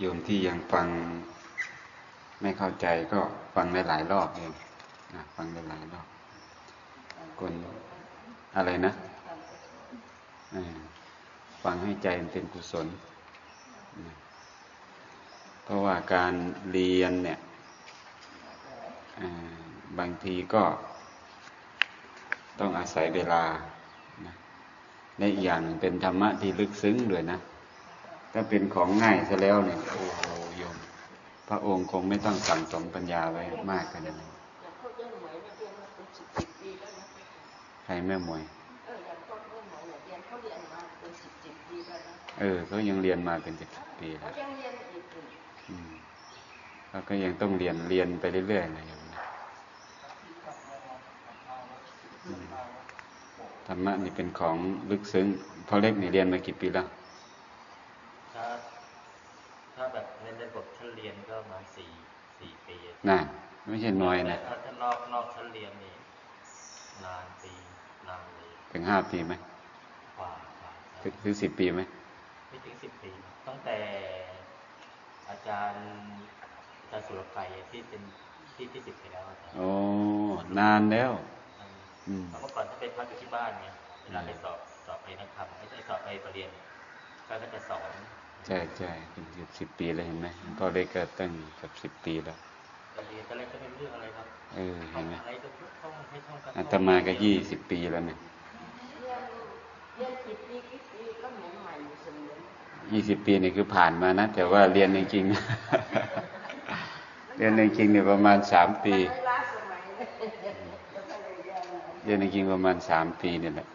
โยมที่ยังฟังไม่เข้าใจก็ฟังได้หลายรอบเองนะฟังได้หลายรอบคนอะไรนะฟังให้ใจเป็นกุศลนะเพราะว่าการเรียนเนี่ยบางทีก็ต้องอาศัยเวลานะและอีกอย่างหนึ่งเป็นธรรมะที่ลึกซึ้งด้วยนะ ถ้าเป็นของง่ายซะแล้วเนี่ยโอ้โหโยม พระองค์คงไม่ต้องสั่งสมปัญญาไว้มากขนาดนั้นใครแม่มวย เออเขายังเรียนมาเป็นสิบปีแล้วอืมเขาก็ยังต้องเรียนเรียนไปเรื่อยๆนะโยมนะอืมธรรมะนี่เป็นของลึกซึ้งพอเล็กนี่เรียนมากี่ปีแล้ว ถ้าถ้าแบบในในบทชั้นเรียนก็ประมาณสี่สี่ปีน่ะไม่ใช่น้อยนะแต่ถ้าถ้านอกนอกชั้นเรียนนี่นานปีนานเลยถึงห้าปีไหมกว่ากว่าถึงถึงสิบปีไหมไม่ถึงสิบปี ตั้งแต่อาจารย์อาจารย์สุรไกรที่เป็นที่ที่สิบไปแล้วอาจารย์โอ้นานแล้วอืมเมื่อก่อนถ้าไปพักอยู่ที่บ้านเนี่ยเวลาไปสอบสอบไปนักธรรมไม่ใช่สอบไปประเรียนก็ก็จะสอน ใช่ใช่เป็นสิบสิบปีแล้วเห็นไหมพ่อเล็กก็ตั้งกับสิบปีแล้วประเรียนก็เลยก็ไม่รู้เรื่องอะไรครับเออเห็นไหมอะไรก็ต้องให้ท่องกันอาตมาก็ยี่สิบปีแล้วเนี่ยเรียนกี่ปีกี่ปีก็เหมือนใหม่อยู่เสมอยี่สิบปีนี่คือผ่านมานะ แต่ว่าเรียนจริงๆเรียนจริงๆเนี่ยประมาณสามปีไม่ล้าสมัยเลยแล้วก็เลยเรียนเรียนจริงๆประมาณสามปีเนี่ยแหละ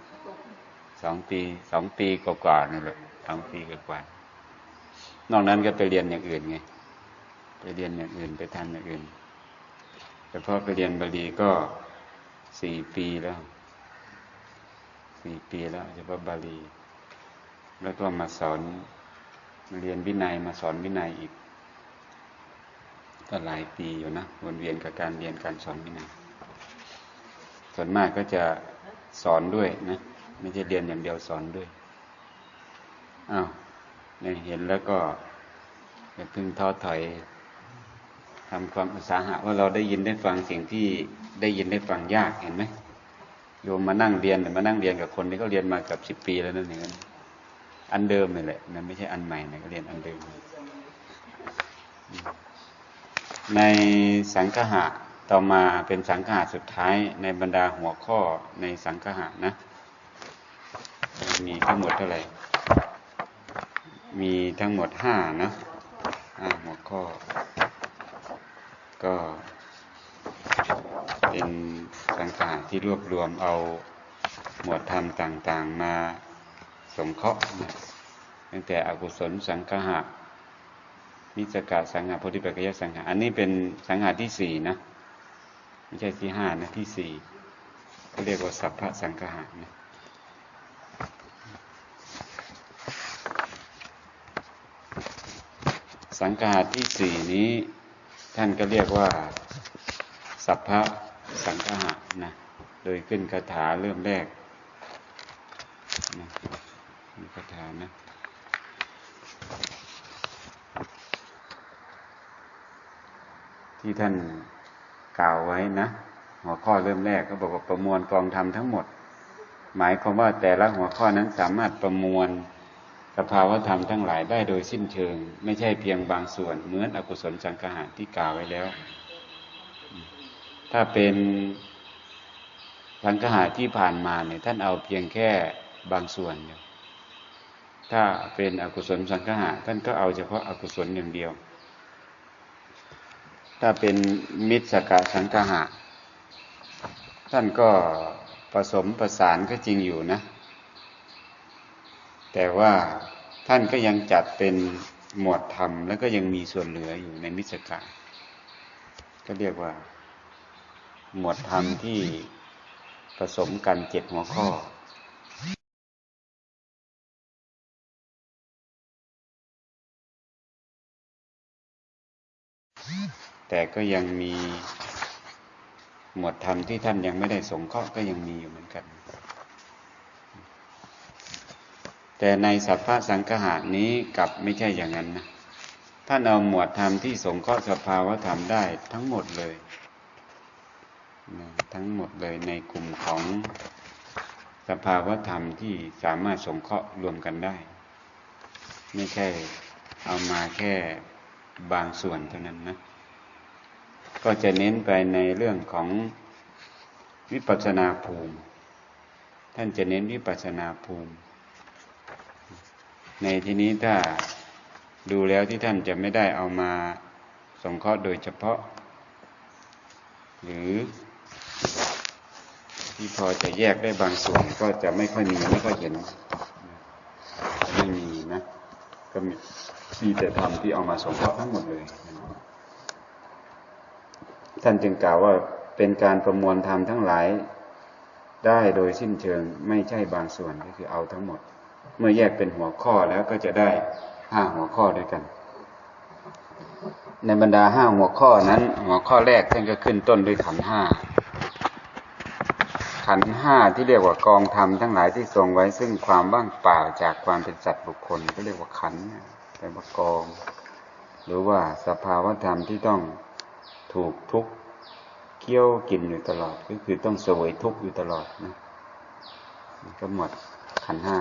สองปีสองปีกว่าๆนี่แหละสองปีกว่าๆ นอกนั้นก็ไปเรียนอย่างอื่นไง ไปเรียนอย่างอื่นไปทำอย่างอื่น แต่พอไปเรียนบาลีก็สี่ปีแล้ว สี่ปีแล้วเฉพาะบาลี แล้วก็มาสอนมาเรียนวินัยมาสอนวินัยอีกก็หลายปีอยู่นะวนเวียนกับการเรียนการสอนวินัยส่วนมากก็จะสอนด้วยนะ ไม่ใช่เรียนอย่างเดียวสอนด้วยอ้าว เนี่ยเห็นแล้วก็อย่าเพิ่งท้อถอยทำความอุตสาหะว่าเราได้ยินได้ฟังสิ่งที่ได้ยินได้ฟังยากเห็นไหมโยมมานั่งเรียนมานั่งเรียนกับคนที่เขาเรียนมากับสิบปีแล้วนั่นเองอันเดิมนี่แหละนะไม่ใช่อันใหม่นะก็เรียนอันเดิม ในสังคหะต่อมาเป็นสังคหะสุดท้ายในบรรดาหัวข้อในสังคหะนะ มีทั้งหมดเท่าไหร่ มีทั้งหมดห้านะห้าหัวข้อ ก็เป็นสังคหะที่รวบรวมเอาหมวดธรรมต่างๆมาสงเคราะห์ตั้งแต่อกุศลสังคหะนิสกะสังหาโพธิปัจจยสังหาอันนี้เป็นสังหาที่สี่นะ ไม่ใช่ที่ห้านะที่สี่เขาเรียกว่าสัพพะสังหานะ สังหาที่สี่นี้ ท่านก็เรียกว่า สัพพะสังหานะ โดยขึ้นคาถาเริ่มแรกนะคาถานะที่ท่านกล่าวไว้นะหัวข้อเริ่มแรกก็บอกว่าประมวลกองธรรมทั้งหมด หมายความว่าแต่ละหัวข้อนั้นสามารถประมวล สภาวธรรมทั้งหลายได้โดยสิ้นเชิง ไม่ใช่เพียงบางส่วน เหมือนอกุศลสังหารที่กล่าวไว้แล้ว ถ้าเป็นสังหารที่ผ่านมาเนี่ยท่านเอาเพียงแค่บางส่วน ถ้าเป็นอกุศลสังหารท่านก็เอาเฉพาะอากุศลอย่างเดียว ถ้าเป็นมิตรสกะสังคหะท่านก็ผสมประสานก็จริงอยู่นะ แต่ว่าท่านก็ยังจัดเป็นหมวดธรรม แล้วก็ยังมีส่วนเหลืออยู่ในมิสกะก็เรียกว่า หมวดธรรมที่ผสมกันเจ็ดหัวข้อแต่ก็ยังมีหมวดธรรมที่ท่านยังไม่ได้สงเคราะห์ก็ยังมีอยู่เหมือนกัน แต่ในสัพพะสังคหานี้กลับไม่ใช่อย่างนั้นนะท่านท่านเอาหมวดธรรมที่สงเคราะห์สภาวธรรมได้ทั้งหมดเลยนะทั้งหมดเลยในกลุ่มของสภาวธรรมที่สามารถสงเคราะห์รวมกันได้ ไม่ใช่เอามาแค่บางส่วนเท่านั้นนะ ก็จะเน้นไปในเรื่องของวิปัสสนาภูมิ ท่านจะเน้นวิปัสสนาภูมิ ในที่นี้ถ้าดูแล้วที่ท่านจะไม่ได้เอามาสงเคราะห์โดยเฉพาะ หรือที่พอจะแยกได้บางส่วนก็จะไม่ค่อยมีไม่ค่อยเห็นไม่มีนะ ก็มีมีแต่ธรรมที่เอามาสงเคราะห์ทั้งหมดเลย ท่านจึงกล่าวว่าเป็นการประมวลธรรมทั้งหลายได้โดยสิ้นเชิงไม่ใช่บางส่วนก็คือเอาทั้งหมด เมื่อแยกเป็นหัวข้อแล้วก็จะได้ห้าหัวข้อด้วยกัน ในบรรดาห้าหัวข้อนั้น หัวข้อแรกท่านก็ขึ้นต้นด้วยขันห้าขันห้าที่เรียกว่ากองธรรมทั้งหลายที่ทรงไว้ซึ่งความว่างเปล่าจากความเป็นสัตว์บุคคลก็เรียกว่าขันแปลว่ากอง หรือว่าสภาวธรรมที่ต้องถูกทุกข์เคี่ยวกินอยู่ตลอด ก็คือต้องเสวยทุกข์อยู่ตลอดนะก็หมดขันห้า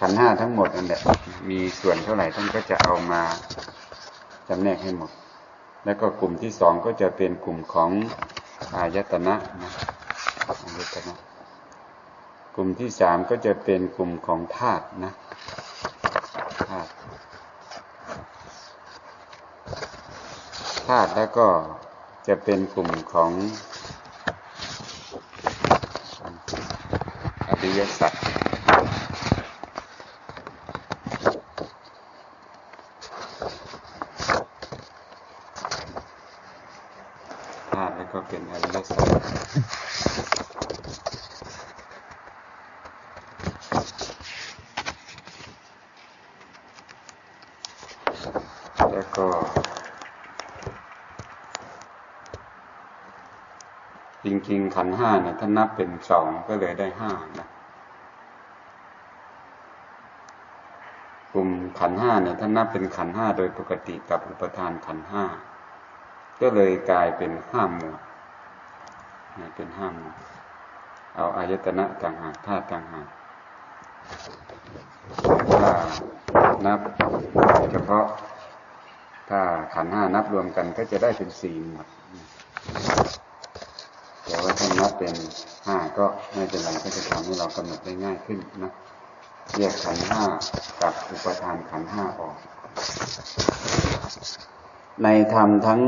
ขันห้าทั้งหมดนั่นแหละมีส่วนเท่าไหร่ท่านก็จะเอามาจำแนกให้หมด แล้วก็กลุ่มที่สองก็จะเป็นกลุ่มของอายตนะนะอายตนะ กลุ่มที่สามก็จะเป็นกลุ่มของธาตุนะธาตุธาตุแล้วก็จะเป็นกลุ่มของอริยสัจธาตุ แล้วก็เป็นอริยสัจแล้วก็จริงๆขันห้าเนี่ยถ้านับเป็นสองก็เลยได้ห้านะกลุ่มขันห้าเนี่ยถ้านับเป็นขันห้าโดยปกติกับอุปทานขันห้า ก็เลยกลายเป็นห้าหมวดนะเป็นห้าหมวด เอาอายตนะต่างหากธาตุต่างหากถ้านับเฉพาะ ถ้าขันห้านับรวมกันก็จะได้เป็นสี่หมวดแต่ว่าถ้านับเป็นห้าก็ไม่เป็นไรก็จะทำให้เรากำหนดได้ง่ายขึ้นนะแยกขันห้ากับอุปทานขันห้าออก ในธรรมทั้ง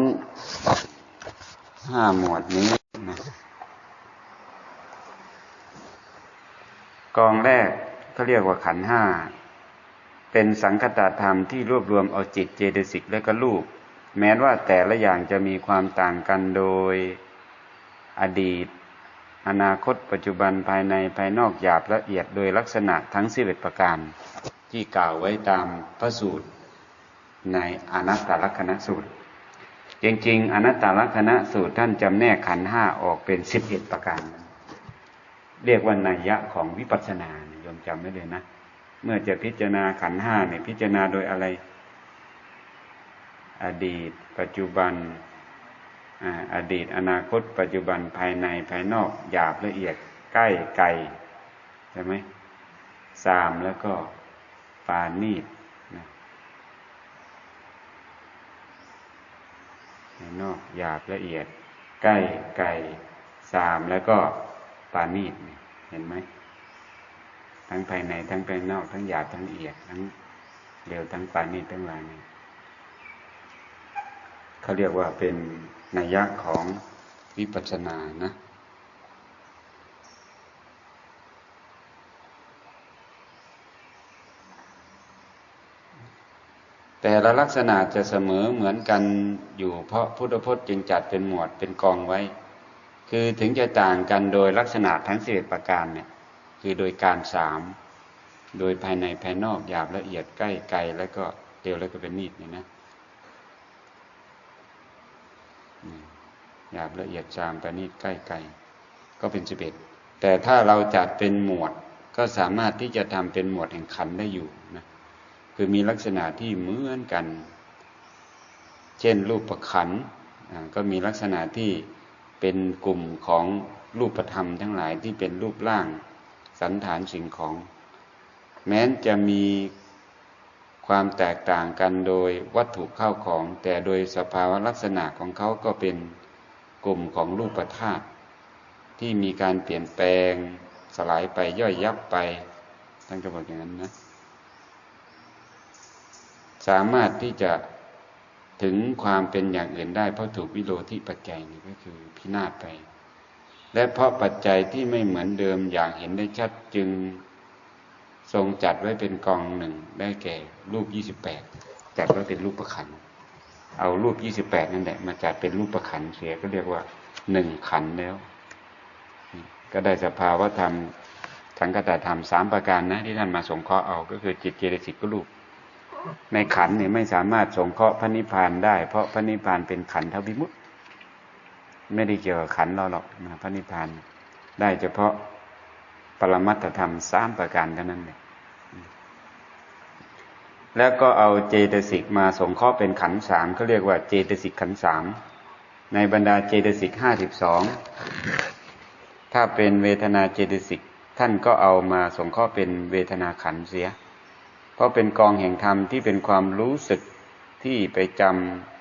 ห้าหมวดนี้นะกองแรกเขาเรียกว่าขันห้า เป็นสังคตธรรมที่รวบรวมเอาจิตเจตสิกและก็รูป แม้ว่าแต่ละอย่างจะมีความต่างกันโดยอดีต อนาคตปัจจุบันภายในภายนอกหยาบละเอียดโดยลักษณะทั้งสิบเอ็ดประการ ที่กล่าวไว้ตามพระสูตร ในอนัตตลักษณสูตร จริง ๆ อนัตตลักษณสูตรท่านจำแนกขันห้าออกเป็นสิบเอ็ดประการ เรียกว่านัยยะของวิปัสสนาโยมจำไว้เลยนะ เมื่อจะพิจารณาขันห้าเนี่ยพิจารณาโดยอะไร อดีต ปัจจุบันอดีต อนาคต ปัจจุบันภายในภายนอกหยาบละเอียดใกล้ไกลใช่ไหมสามแล้วก็ปานีต นายนอกหยาบละเอียด ใกล้ไกลสามแล้วก็ปานีตเห็นไหมทั้งภายในทั้งภายนอก ทั้งหยาบทั้งละเอียด ทั้งเร็วทั้งปานีตทั้งลายนี่เขาเรียกว่าเป็นนัยยะของวิปัสสนานะ แต่ละลักษณะจะเสมอเหมือนกันอยู่เพราะพุทธพจน์จึงจัดเป็นหมวดเป็นกองไว้ คือถึงจะต่างกันโดยลักษณะทั้งสิบประการเนี่ยคือโดยการสามโดยภายในภายนอกหยาบละเอียดใกล้ไกลแล้วก็เร็วแล้วก็เป็นนิดนี่นะหยาบละเอียดจามประณีตใกล้ไกลก็เป็นสิบเอ็ดแต่ถ้าเราจัดเป็นหมวดก็สามารถที่จะทำเป็นหมวดแห่งขันได้อยู่นะ คือมีลักษณะที่เหมือนกัน เช่นรูปประขันก็มีลักษณะที่เป็นกลุ่มของรูปธรรมทั้งหลายที่เป็นรูปร่างสันฐานสิ่งของ แม้นจะมีความแตกต่างกันโดยวัตถุเข้าของ แต่โดยสภาวะลักษณะของเขาก็เป็นกลุ่มของรูปธาตุที่มีการเปลี่ยนแปลงสลายไปย่อยยับไปท่านก็บอกอย่างนั้นนะ สามารถที่จะถึงความเป็นอย่างอื่นได้ เพราะถูกวิโรธิปัจจัยนี่ก็คือพินาศไป และเพราะปัจจัยที่ไม่เหมือนเดิมอย่างเห็นได้ชัดจึงทรงจัดไว้เป็นกองหนึ่งได้แก่รูปยี่สิบแปดจัดไว้เป็นรูปประขันเอารูปยี่สิบแปดนั่นแหละมาจัดเป็นรูปประขันเสียก็เรียกว่าหนึ่งขันแล้ว ก็ได้สภาวะธรรมสังคตธรรมสามประการนะที่ท่านมาสงเคราะห์เอา ก็คือจิตเจตสิกก็รูป ในขันเนี่ยไม่สามารถสงเคราะห์พระนิพพานได้ เพราะพระนิพพานเป็นขันธวิมุตติไม่ได้เกี่ยวกับขันเราหรอกนะพระนิพพาน ได้เฉพาะปรมัตถธรรมสามประการเท่านั้นเลยแล้วก็เอาเจตสิกมาสงเคราะห์เป็นขันสามเขาเรียกว่าเจตสิกขันสามในบรรดาเจตสิกห้าสิบสองถ้าเป็นเวทนาเจตสิกท่านก็เอามาสงเคราะห์เป็นเวทนาขันเสีย เพราะเป็นกองแห่งธรรมที่เป็นความรู้สึกที่ไปจ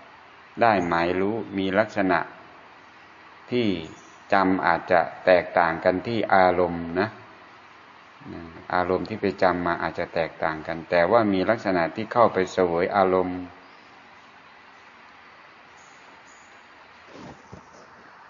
ำได้หมายรู้มีลักษณะ ที่จำอาจจะแตกต่างกันที่อารมณ์นะอารมณ์ที่ไปจำมาอาจจะแตกต่างกัน แต่ว่ามีลักษณะที่เข้าไปเสวยอารมณ์